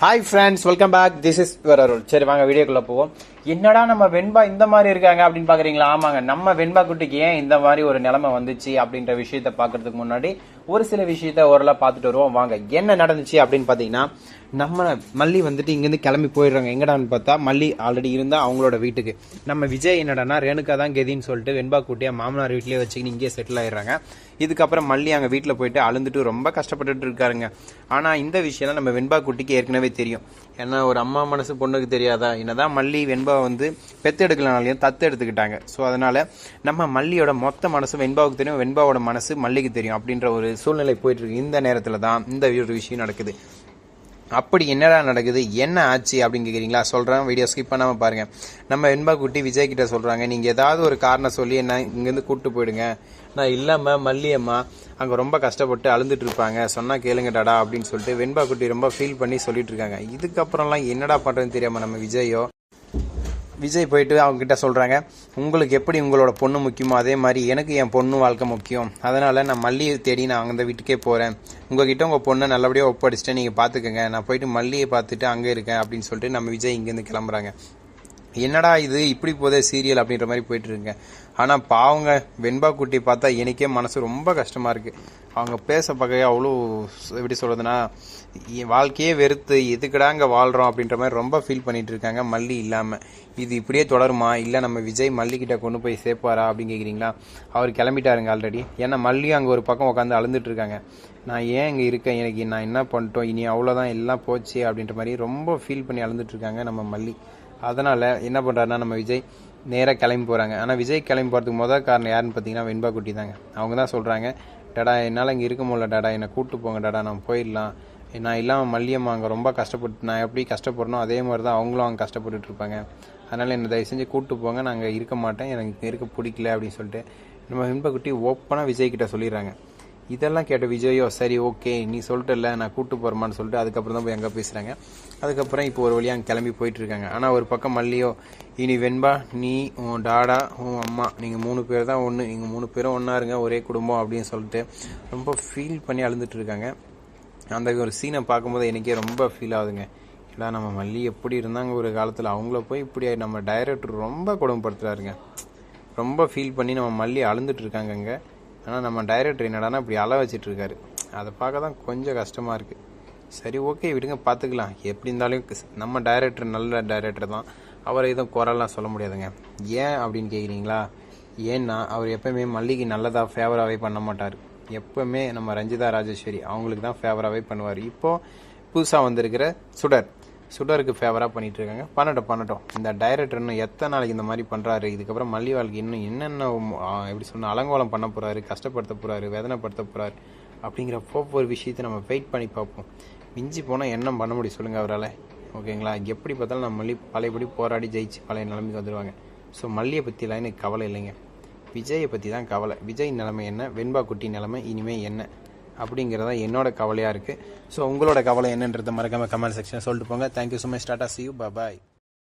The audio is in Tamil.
Hi friends welcome back this is your Arul சரி வாங்க வீடியோக்குள்ளே போவோம். என்னடா நம்ம வெண்பா இந்த மாதிரி இருக்காங்க அப்படின்னு பாக்குறீங்களா? ஆமாங்க நம்ம வெண்பா குட்டிக்கு ஏன் இந்த மாதிரி ஒரு நிலைமை வந்துச்சு அப்படின்ற விஷயத்த பாக்குறதுக்கு முன்னாடி ஒரு சில விஷயத்த ஓரளவு பார்த்துட்டு வருவோம். வாங்க என்ன நடந்துச்சு அப்படின்னு பார்த்தீங்கன்னா நம்ம மல்லி வந்துட்டு இங்கேருந்து கிளம்பி போயிடுறாங்க. எங்கடான்னு பார்த்தா மல்லி ஆல்ரெடி இருந்தா அவங்களோட வீட்டுக்கு. நம்ம விஜய் என்னடான்னா ரேணுகா தான் கெதின்னு சொல்லிட்டு வெண்பா கூட்டியா மாமனார் வீட்லயே வச்சுக்கின்னு இங்கேயே செட்டில் ஆயிடுறாங்க. இதுக்கப்புறம் மல்லி அங்கே வீட்டில் போயிட்டு அழுந்துட்டு ரொம்ப கஷ்டப்பட்டுட்டு இருக்காருங்க. ஆனால் இந்த விஷயம்லாம் நம்ம வெண்பா குட்டிக்கு ஏற்கனவே தெரியும். ஏன்னா ஒரு அம்மா மனசு பொண்ணுக்கு தெரியாதா? என்னதான் மல்லி வெண்பா வந்து பெத்து எடுக்கலனாலையும் தத்து எடுத்துக்கிட்டாங்க. ஸோ அதனால் நம்ம மல்லியோட மொத்த மனசு வெண்பாவுக்கு தெரியும் வெண்பாவோட மனசு மல்லிக்கு தெரியும் அப்படின்ற ஒரு சூழ்நிலை போயிட்டு இருக்கு இந்த நேரத்தில் தான் இந்த ஒரு விஷயம் நடக்குது. அப்படி என்னடா நடக்குது? என்ன ஆச்சு அப்படின்னு கேட்குறீங்களா சொல்கிறேன் வீடியோ ஸ்கிப் பண்ணாமல் பாருங்கள் நம்ம வெண்பா குட்டி விஜய் கிட்ட சொல்கிறாங்க நீங்கள் ஏதாவது ஒரு காரணம் சொல்லி என்ன இங்கேருந்து கூப்பிட்டு போயிடுங்க. நான் இல்லாமல் மல்லியம்மா அங்கே ரொம்ப கஷ்டப்பட்டு அழுந்துட்டு இருப்பாங்க. சொன்னால் கேளுங்க டாடா அப்படின்னு சொல்லிட்டு வெண்பா குட்டி ரொம்ப ஃபீல் பண்ணி சொல்லிட்டு இருக்காங்க. இதுக்கப்புறம்லாம் என்னடா பண்ணுறதுன்னு தெரியாமல் நம்ம விஜயோ? விஜய் போயிட்டு அவங்ககிட்ட சொல்கிறாங்க உங்களுக்கு எப்படி உங்களோட பொண்ணு முக்கியமோ அதே மாதிரி எனக்கு என் பொண்ணு வாழ்க்கை முக்கியம். அதனால் நான் மல்லியை தேடி நான் அந்த வீட்டுக்கே போகிறேன் உங்ககிட்ட உங்கள் பொண்ணை நல்லபடியாக ஒப்படைச்சிட்டு நீங்கள் பார்த்துக்கோங்க நான் போயிட்டு மல்லியை பார்த்துட்டு அங்கே இருக்கேன் அப்படின்னு சொல்லிட்டு நம்ம விஜய் இங்கேருந்து கிளம்புறாங்க. என்னடா இது இப்படி போதே சீரியல் அப்படின்ற மாதிரி போயிட்டு ஆனால் பாவங்க வெண்பா குட்டி பார்த்தா எனக்கே மனசு ரொம்ப கஷ்டமாக இருக்குது அவங்க பேச பார்க்க அவ்வளோ எப்படி சொல்கிறதுனா வாழ்க்கையே வெறுத்து எதுக்குடா இங்கே வாழ்கிறோம் அப்படின்ற மாதிரி ரொம்ப ஃபீல் பண்ணிட்டு இருக்காங்க மல்லி இல்லாமல் இது இப்படியே தொடருமா? இல்லை நம்ம விஜய் மல்லிக்கிட்ட கொண்டு போய் சேர்ப்பாரா அப்படின்னு கேட்குறீங்களா அவர் கிளம்பிட்டாருங்க ஆல்ரெடி ஏன்னா மல்லியும் அங்கே ஒரு பக்கம் உட்காந்து அழுந்துட்டு இருக்காங்க நான் ஏன் இங்கே இருக்கேன்? எனக்கு நான் என்ன பண்ணிட்டோம்? இனி அவ்வளோதான் எல்லாம் போச்சு அப்படின்ற மாதிரி ரொம்ப ஃபீல் பண்ணி அழுந்துட்டு இருக்காங்க நம்ம மல்லி. அதனால் என்ன பண்ணுறாருன்னா நம்ம விஜய் நேராக கிளம்பி போகிறாங்க ஆனால் விஜய் கிளம்பி போகிறதுக்கு முதல் காரணம் யாருன்னு பார்த்தீங்கன்னா வெண்பா குட்டி தாங்க. அவங்க தான் சொல்கிறாங்க டடா என்னால் இங்கே இருக்க முடியல டடா. என்னை கூப்பிட்டு போங்க டடா. நான் போயிடலாம். நான் இல்லாமல் மல்லியம்மா அங்கே ரொம்ப கஷ்டப்பட்டு நான் எப்படி கஷ்டப்படணும் அதே மாதிரி தான் அவங்களும் அங்கே கஷ்டப்பட்டுட்டு இருப்பாங்க. அதனால் என்னை தயவு செஞ்சு கூப்பிட்டு போங்க. நான் அங்கே இருக்க மாட்டேன். எனக்கு இருக்க பிடிக்கல அப்படின்னு சொல்லிட்டு நம்ம வெண்பா குட்டி ஓப்பனாக விஜய் கிட்ட சொல்லிடுறாங்க. இதெல்லாம் கேட்ட விஜயோ சரி ஓகே நீ சொல்லிட்டல நான் கூட்டு போகிறமான்னு சொல்லிட்டு அதுக்கப்புறம் தான் போய் அங்கே பேசுகிறாங்க அதுக்கப்புறம் இப்போ ஒரு வழியாக அங்கே கிளம்பி போயிட்டு இருக்காங்க. ஆனால் ஒரு பக்கம் மல்லியோ இனி வெண்பா நீ உன் டாடா உன் அம்மா நீங்கள் மூணு பேர் தான் ஒன்று நீங்கள் மூணு பேரும் ஒன்றா இருங்க ஒரே குடும்பம் அப்படின்னு சொல்லிட்டு ரொம்ப ஃபீல் பண்ணி அழுந்துட்டு இருக்காங்க. அந்த ஒரு சீனை பார்க்கும்போது எனக்கே ரொம்ப ஃபீல் ஆகுதுங்க. இல்லை நம்ம மல்லி எப்படி இருந்தாங்க ஒரு காலத்தில்? அவங்கள போய் இப்படி நம்ம டைரக்டர் ரொம்ப கொடுமைப்படுத்துறாருங்க. ரொம்ப ஃபீல் பண்ணி நம்ம மல்லி அழுந்துட்டு இருக்காங்க அங்கே ஆனால் நம்ம டைரக்டர் என்னடானா இப்படி அள வச்சிட்டு இருக்காரு அதை பார்க்க தான் கொஞ்சம் கஷ்டமாக இருக்குது சரி ஓகே விடுங்க பார்த்துக்கலாம் எப்படி இருந்தாலும் நம்ம டைரக்டர் நல்ல டைரக்டர் தான். அவரை எதுவும் குரலாம் சொல்ல முடியாதுங்க. ஏன் அப்படின்னு கேட்குறீங்களா ஏன்னா அவர் எப்பவுமே மல்லிகை நல்லதாக ஃபேவராகவே பண்ண மாட்டார். எப்பவுமே நம்ம ரஞ்சிதா ராஜேஸ்வரி அவங்களுக்கு தான் ஃபேவராகவே பண்ணுவார். இப்போது புதுசாக வந்திருக்கிற சுடர். சுடருக்கு ஃபேவராக பண்ணிகிட்டு இருக்காங்க பண்ணட்டும் பண்ணட்டும். இந்த டைரக்டர் இன்னும் எத்தனை நாளைக்கு இந்த மாதிரி பண்ணுறாரு இதுக்கப்புறம் மல்லி வாழ்க்கை இன்னும் என்னென்ன எப்படி சொன்னால் அலங்கோலம் பண்ண போகிறாரு கஷ்டப்படுத்த போகிறாரு வேதனைப்படுத்த போகிறாரு அப்படிங்கிற ஒவ்வொரு விஷயத்தை நம்ம வெயிட் பண்ணி பார்ப்போம். மிஞ்சி போனால் என்ன பண்ண முடியும் சொல்லுங்கள் அவரால். ஓகேங்களா? எப்படி பார்த்தாலும் நம்ம மல்லி பழையபடி போராடி ஜெயிச்சு பழைய நிலைமைக்கு வந்துடுவாங்க ஸோ மல்லியை பற்றிலாம் எனக்கு கவலை இல்லைங்க. விஜயை பற்றி தான் கவலை. விஜய் நிலைமை என்ன? வெண்பா குட்டி நிலைமை இனிமேல் என்ன? அப்படிங்கிறத என்னோட கவலையாக இருக்குது ஸோ உங்களோட கவலை என்னன்றதை மறக்காமல் கமெண்ட் செக்ஷன் சொல்லிட்டு போங்க. Thank you so much tata see you bye